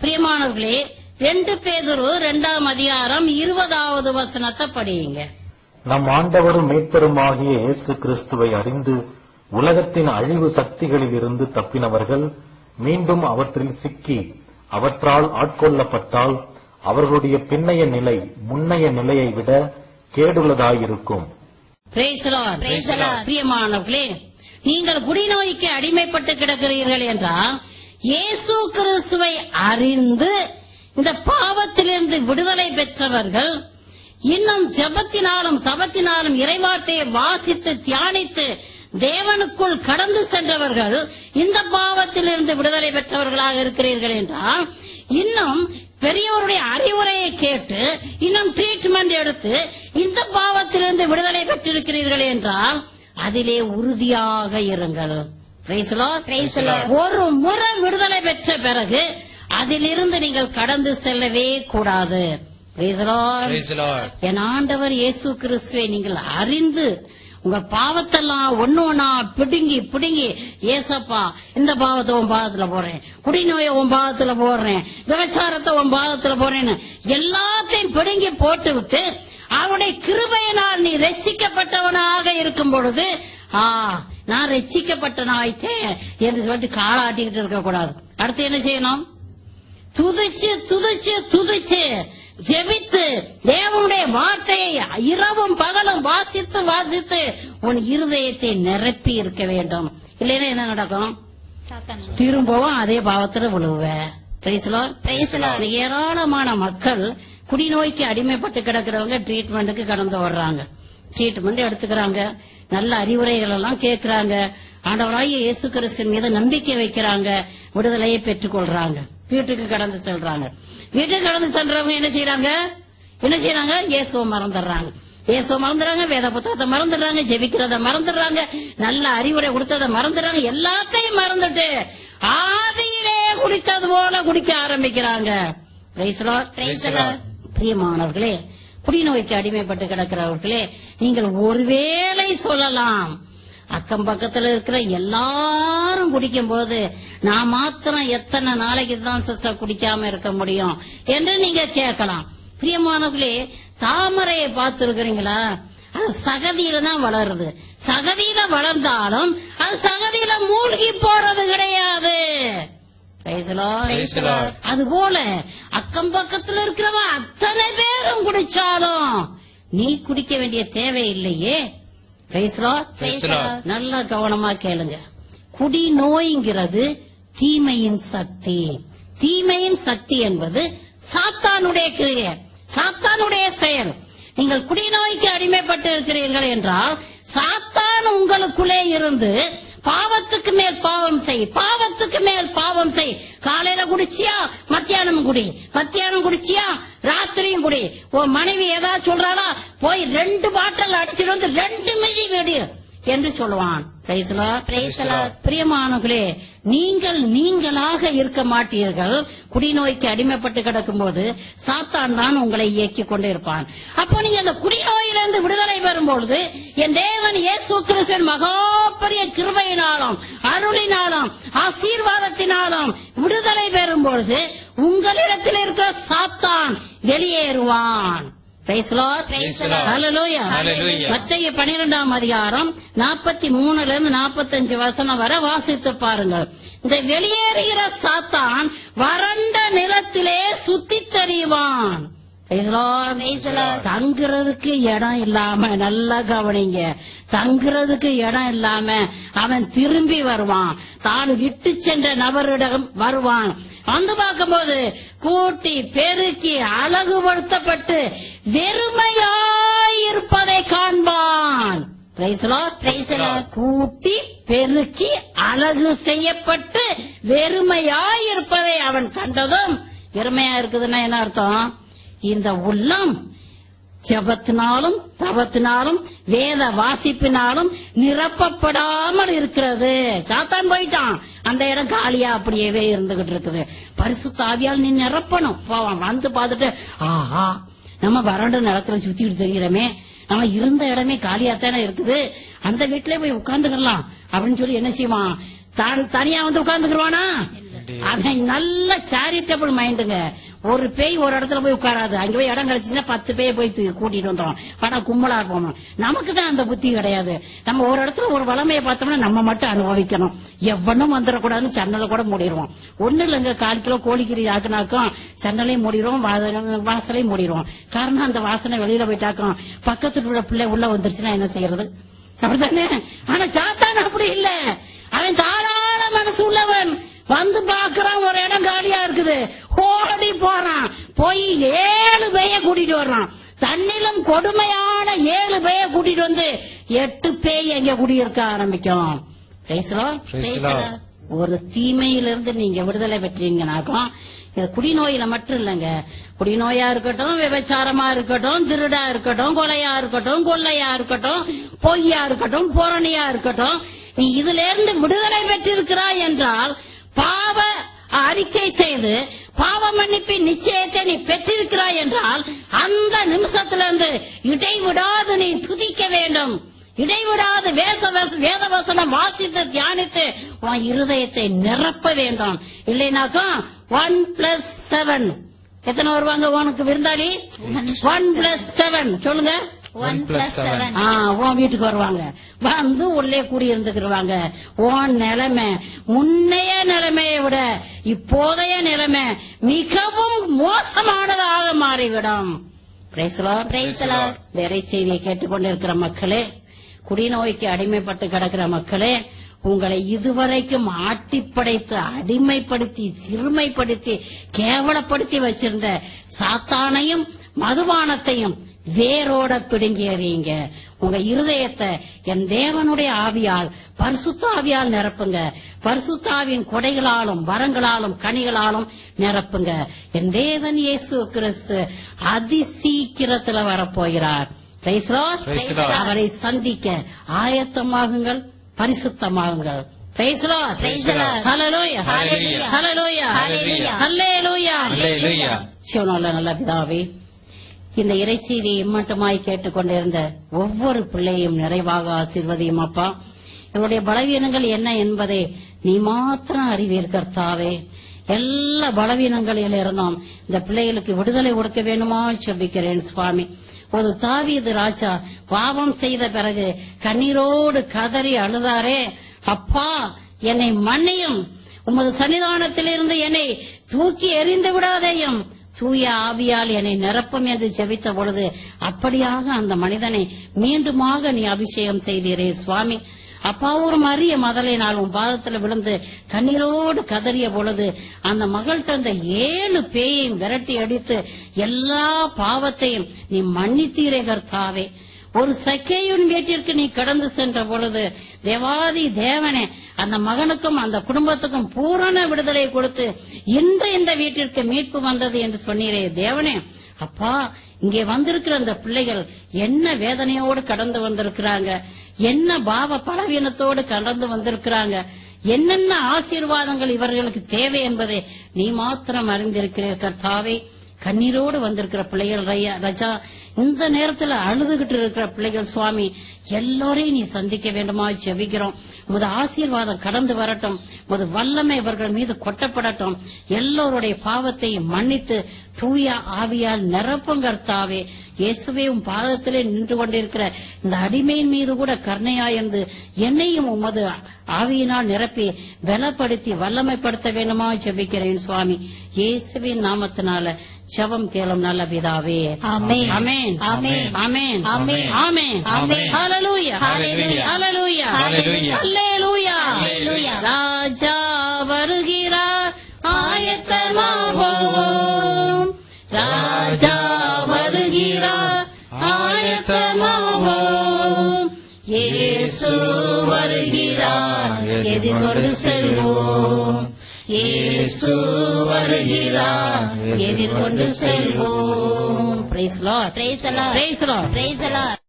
பிரியமானவர்களே ரெண்டு பேதுரு இரண்டாம் அதிகாரம் இருபதாவது வசனத்தை படியுங்க. நம் ஆண்டவரும் மீட்பெருமாகிய இயேசு கிறிஸ்துவை அறிந்து உலகத்தின் அழிவு சக்திகளில் இருந்து தப்பினவர்கள் மீண்டும் அவற்றில் சிக்கி அவற்றால் ஆட்கொள்ளப்பட்டால் அவர்களுடைய பின்னைய நிலை முன்னைய நிலையை விட கேடுள்ளதாயிருக்கும். Praise the Lord. Praise the Lord. பிரியமானவர்களே நீங்கள் குடிநோய்க்கு அடிமைப்பட்டு கிடக்கிறீர்கள் என்றால் இயேசு கிறிஸ்துவை அறிந்து இந்த பாவத்திலிருந்து விடுதலை பெற்றவர்கள் இன்னும் ஜெபத்தினாலும் தவத்தினாலும் இறைவார்த்தையை வாசித்து தியானித்து தேவனுக்குள் கடந்து சென்றவர்கள் இந்த பாவத்திலிருந்து விடுதலை பெற்றவர்களாக இருக்கிறீர்கள் என்றால் இன்னும் பெரியவருடைய அறிவுரையை கேட்டு இன்னும் ட்ரீட்மெண்ட் எடுத்து இந்த பாவத்திலிருந்து விடுதலை பெற்றிருக்கிறீர்கள் என்றால் அதிலே உறுதியாக இருங்கள். ஒரு முறை விடுதலை பெற்ற பிறகு அதிலிருந்து நீங்கள் கடந்து செல்லவே கூடாது. என் ஆண்டவர் இயேசு கிறிஸ்துவை நீங்கள் அறிந்து உங்க பாவத்தெல்லாம் ஒண்ணு ஒண்ணா பிடுங்கி பிடுங்கி ஏசப்பா இந்த பாவத்தை உன் பாதத்துல போடுறேன். குடிநோயை உன் பாதத்துல போடுறேன். விபச்சாரத்தை உன் பாதத்துல போடுறேன்னு எல்லாத்தையும் பிடுங்கி போட்டு விட்டு அவருடைய கிருபையினால் நீ ரட்சிக்கப்பட்டவனாக இருக்கும் பொழுது ஆ நான் ரட்சிக்கப்பட்டனாயிட்டேன் என்று சொல்லிட்டு காலாட்டிக்கிட்டு இருக்க கூடாது அடுத்து என்ன செய்யணும்? துதிச்சு துதிச்சு துதிச்சு ஜெபித்து தேவனுடைய வார்த்தையை இரவும் பகலும் வாசித்து வாசித்து உன் இருதயத்தை நிரப்பி இருக்க வேண்டும். இல்லைன்னா என்ன நடக்கும்? திரும்பவும் அதே பாவத்துல விழுவ Praise the Lord. Praise the Lord. ஏராளமான மக்கள் குடிநோய்க்கு அடிமைப்பட்டு கிடக்கிறவங்க ட்ரீட்மெண்ட்டுக்கு கடந்து வர்றாங்க ட்ரீட்மெண்ட் எடுத்துக்கிறாங்க. நல்ல அறிவுரைகள் எல்லாம் கேட்கிறாங்க. ஆண்டவராகிய இயேசு கிறிஸ்து மீது நம்பிக்கை வைக்கிறாங்க. விடுதலையை பெற்றுக் கொள்றாங்க வீட்டுக்கு கடந்து செல்றாங்க. வீட்டுக்கு கடந்து செல்றவங்க என்ன செய்யறாங்க என்ன செய்யறாங்க இயேசுவை மறந்துடுறாங்க. இயேசுவை மறந்துடுறாங்க. வேத புத்தகத்தை மறந்துடுறாங்க. ஜெபிக்கிறத மறந்துடுறாங்க. நல்ல அறிவுரை கொடுத்ததை மறந்துடுறாங்க. எல்லாத்தையும் மறந்துட்டு ஆதியிலே குடித்தது போல குடிக்க ஆரம்பிக்கிறாங்க. பிரியமானவர்களே குடிநோய்க்கு அடிமைப்பட்டு கிடக்கிறவர்களே நீங்கள் ஒருவேளை சொல்லலாம். அக்கம் பக்கத்துல இருக்கிற எல்லாரும் குடிக்கும் போது நான் மாத்திரம் எத்தனை நாளைக்கு தான் சிஸ்டர் குடிக்காம இருக்க முடியும் என்று நீங்க கேட்கலாம். பிரியமானவர்களே தாமரையை பார்த்திருக்கிறீங்களா? அது சகதியில தான் வளருது. சகதியில வளர்ந்தாலும் அது சகதியில மூழ்கி போறது கிடையாது. Lord. அதுபோல அக்கம் பக்கத்துல இருக்கிறவன் அத்தனை பேரும் குடிச்சாலும் நீ குடிக்க வேண்டிய தேவை இல்லையே. நல்லா கவனமா கேளுங்க. குடி நோய்ங்கிறது தீமையின் சக்தி. தீமையின் சக்தி என்பது சாத்தானுடைய கிரியை சாத்தானுடைய செயல். நீங்கள் குடிநோய்க்கு அடிமைப்பட்டு இருக்கிறீர்கள் என்றால் சாத்தான் உங்களுக்குள்ளே இருந்து பாவத்துக்கு மேல் பாவம் செய். பாவத்துக்கு மேல் பாவம் செய். காலையில குடிச்சியா? மத்தியானம் குடி. மத்தியானம் குடிச்சியா? ராத்திரியும் குடி. உன் மனைவி ஏதாவது சொல்றாளா? போய் ரெண்டு பாட்டில் அடிச்சிட்டு வந்து ரெண்டு மிதி வீடு. என்று சொல்லுவான். பிரியமானவர்களே நீங்கள் நீங்களாக இருக்க மாட்டீர்கள். குடிநோய்க்கு அடிமைப்பட்டு கிடக்கும்போது சாத்தான் தான் உங்களை இயக்கிக் கொண்டு இருப்பான் அப்போ நீங்க அந்த குடிநோயிலிருந்து விடுதலை பெறும்பொழுது என் தேவன் இயேசு கிறிஸ்துவின் மகா பெரிய கிருபையினாலும் அருளினாலும் ஆசீர்வாதத்தினாலும் விடுதலை பெறும் பொழுது உங்களிடத்தில் இருக்கிற சாத்தான் வெளியேறுவான். மத்திய பனிரெண்டாம் அதிகாரம் நாற்பத்தி மூணுல இருந்து நாற்பத்தஞ்சு வசனம் வரை வாசித்து பாருங்கள். இந்த வெளியேறுகிற சாத்தான் வறண்ட நிலத்திலே சுத்தித் தெரிவான். தங்குறதுக்கு இடம் இல்லாம நல்லா கவனிங்க. தங்குறதுக்கு இடம் இல்லாம அவன் திரும்பி வருவான். தான் விட்டு சென்ற நபரிடம் வருவான். வந்து பார்க்கும்போது கூட்டி பெருக்கி அழகுபடுத்தப்பட்டு வெறுமையாயிருப்பதை காண்பான். கூட்டி பெருக்கி அழகு செய்யப்பட்டு வெறுமையாயிருப்பதை அவன் கண்டதும் வெறுமையா இருக்குதுன்னா என்ன அர்த்தம்? இந்த உள்ளம் ஜபத்தினாலும் தவத்தினாலும் வேத வாசிப்பினாலும் நிரப்பப்படாமல் இருக்கிறது. சாத்தான் போயிட்டான். அந்த இடம் காலியா அப்படியேவே இருந்துகிட்டு இருக்குது. பரிசு தாவியால் நீ நிரப்பணும். போவான் வந்து பார்த்துட்டு ஆஹா நம்ம வறண்டு நிலத்துல சுத்திட்டு தெரிகிறோமே நம்ம இருந்த இடமே காலியாத்தானே இருக்குது. அந்த வீட்டிலே போய் உட்கார்ந்துக்கலாம் அப்படின்னு சொல்லி என்ன செய்வான்? தான் தனியா வந்து உட்கார்ந்துக்குருவானா அவன் நல்ல சேரிட்டபிள் மைண்டுங்க ஒரு பேய் ஒரு இடத்துல போய் உட்காராது. அங்க போய் இடம் கிடைச்சுன்னா பத்து பேய் போய் கூட்டிட்டு வந்துடும் படம் கும்பலா இருப்போம் நமக்கு தான் அந்த புத்தி கிடையாது. நம்ம ஒரு இடத்துல ஒரு வளமையை பார்த்தோம்னா நம்ம மட்டும் அனுபவிக்கணும். எவனும் வந்துடக்கூடாதுன்னு சன்னலை கூட மூடிடுவோம். ஒண்ணு இல்லைங்க காலத்துல கோழிக்கறி ஆக்குனாக்கும் ஜன்னலையும் மூடிடுவோம் வாசலையும் மூடிடுவோம். காரணம் அந்த வாசனை வெளியில போயிட்டாக்கும் பக்கத்துல உள்ள பிள்ளை உள்ள வந்துருச்சுன்னா என்ன செய்யறது? அப்படித்தானே? ஆனா சாத்தான் அப்படி இல்ல. அவன் தாராள மனசு உள்ளவன். வந்து பாக்குறான் ஒரு இடம் காலியா இருக்குது. ஓடி போறான். போய் ஏழு பேய கூட்டிட்டு வர்றான். தன்னிலும் கொடுமையான ஏழு பேய கூட்டிட்டு வந்து எட்டு பேய் எங்க குடியிருக்க ஆரம்பிக்கும். ஒரு தீமையிலிருந்து நீங்க விடுதலை பெற்றீங்கனாக்கும் இது குடிநோயில மட்டும் இல்லைங்க. குடிநோயா இருக்கட்டும் விபச்சாரமா இருக்கட்டும் திருடா இருக்கட்டும் கொலையா இருக்கட்டும் கொள்ளையா இருக்கட்டும் பொய்யா இருக்கட்டும் புறணியா இருக்கட்டும் நீ இதுல இருந்து விடுதலை பெற்றிருக்கிறாய் என்றால் பாவ அறிக்கை செய்து பாவ மன்னிப்பின் நிச்சயத்தை நீ பெற்றிருக்கிறாய் என்றால் அந்த நிமிஷத்திலிருந்து இடைவிடாது நீ துதிக்க வேண்டும். இடைவிடாது வேத வேத வசனம் வாசித்து தியானித்து உன் இருதயத்தை நிரப்ப வேண்டும். இல்லைனாக்கா ஒன் பிளஸ் செவன் எத்தனை வருவாங்க உனக்கு விருந்தாளி? ஒன் பிளஸ் செவன் சொல்லுங்க. One plus seven. ஆ, உன் வீட்டுக்கு வருவாங்க. வந்து உள்ளே கூடி இருந்துக்கிருவாங்க உன் நிலைமை முன்னைய நிலைமையை விட இப்போதைய நிலைமை மிகவும் மோசமானதாக மாறிவிடும். இந்த இறைச்செய்தியை கேட்டுக்கொண்டிருக்கிற மக்களே குடிநோய்க்கு அடிமைப்பட்டு கிடக்கிற மக்களே உங்களை இதுவரைக்கும் ஆட்டிப்படைத்து அடிமைப்படுத்தி சிறுமைப்படுத்தி கேவலப்படுத்தி வச்சிருந்த சாத்தானையும் மதுபானத்தையும் வேரோட பிடுங்கி எறியுங்க உங்க இருதயத்தை என் தேவனுடைய ஆவியால் பரிசுத்த ஆவியால் நிரப்புங்க. பரிசுத்தாவின் கொடைகளாலும் வரங்களாலும் கனிகளாலும் நிரப்புங்க. என் தேவன் இயேசு கிறிஸ்து அதிசீக்கிரத்துல வரப்போகிறார். அவரை சந்திக்க ஆயத்தமாகுங்கள் பரிசுத்தமாகுங்கள். நல்ல பிதாவே இந்த இறைச்செய்தியை இம்மட்டுமாய் கேட்டுக்கொண்டிருந்த ஒவ்வொரு பிள்ளையும் நிறைவாக ஆசிர்வதியும் அப்பா. இவருடைய பலவீனங்கள் என்ன என்பதை நீ மாத்திரம் அறிவீர் கர்த்தாவே. எல்லா பலவீனங்களில் இருந்தோம் இந்த பிள்ளைகளுக்கு விடுதலை கொடுக்க வேணுமா செபிக்கிறேன் சுவாமி. ஒரு தாவியது ராஜா பாவம் செய்த பிறகு கண்ணீரோடு கதறி அழுதாரே அப்பா என்னை மன்னியும். உமது சன்னிதானத்திலிருந்து என்னை தூக்கி எறிந்து விடாதேயும். தூய ஆவியால் என்னை நிரப்பும் என்று ஜெபித்த பொழுது அப்படியாக அந்த மனிதனை மீண்டுமாக நீ அபிஷேகம் செய்தீரே சுவாமி. அப்பா ஒரு மறிய மதலை நாள் உன் பாதத்துல விழுந்து கண்ணீரோடு கதறிய பொழுது அந்த மகள் தந்த ஏழு பேயையும் விரட்டி அடித்து எல்லா பாவத்தையும் நீ மன்னித்தீரே கர்த்தாவே. ஒரு சக்கையின் வீட்டிற்கு நீ கடந்து சென்ற பொழுது தேவாதி தேவனே அந்த மகனுக்கும் அந்த குடும்பத்துக்கும் பூரண விடுதலை கொடுத்து இன்று இந்த வீட்டிற்கு மீட்பு வந்தது என்று சொன்னீரே தேவனே. அப்பா இங்கே வந்திருக்கிற அந்த பிள்ளைகள் என்ன வேதனையோடு கடந்து வந்திருக்கிறாங்க? என்ன பாவ பலவீனத்தோடு கடந்து வந்திருக்கிறாங்க? என்னென்ன ஆசீர்வாதங்கள் இவர்களுக்கு தேவை என்பதை நீ மாத்திரம் அறிந்திருக்கிறீர் கர்த்தாவே. கண்ணீரோடு வந்திருக்கிற பிள்ளைகள் ரஜா இந்த நேரத்துல அழுதுகிட்டு இருக்கிற பிள்ளைகள் சுவாமி எல்லோரையும் நீ சந்திக்க வேண்டுமா? ஜெபிக்கிறோம். உமது ஆசீர்வாதம் கடந்து வரட்டும். உமது வல்லமை இவர்கள் மீது கொட்டப்படட்டும். எல்லோருடைய பாவத்தை மன்னித்து தூய ஆவியால் நிரப்புங்கர்த்தாவே இயேசுவே உன் பாதத்திலே நின்று கொண்டிருக்கிற இந்த அடிமையின் மீது கூட கருணையாயிருந்து என்னையும் உமது ஆவியினால் நிரப்பி பலப்படுத்தி வல்லமைப்படுத்த வேண்டுமா? ஜெபிக்கிறேன் சுவாமி. இயேசுவின் நாமத்தினால ஜெபம் கேளும் நல்ல பிதாவே ஆமென். ஆமென் ஆமென். ஆமென் ஆமென். ஹalleluya. ஹalleluya. ஹalleluya. ராஜா வருகிறார் ஆயத்தமாவோம் ராஜா வருகிறார் ஆயத்தமாவோம் இயேசு வருகிறார் எதிர்கொண்டு செல்வோம் இயேசு வருகிறார் எதிர்கொண்டு செல்வோம் praise Lord the Lord. Praise Lord the Lord.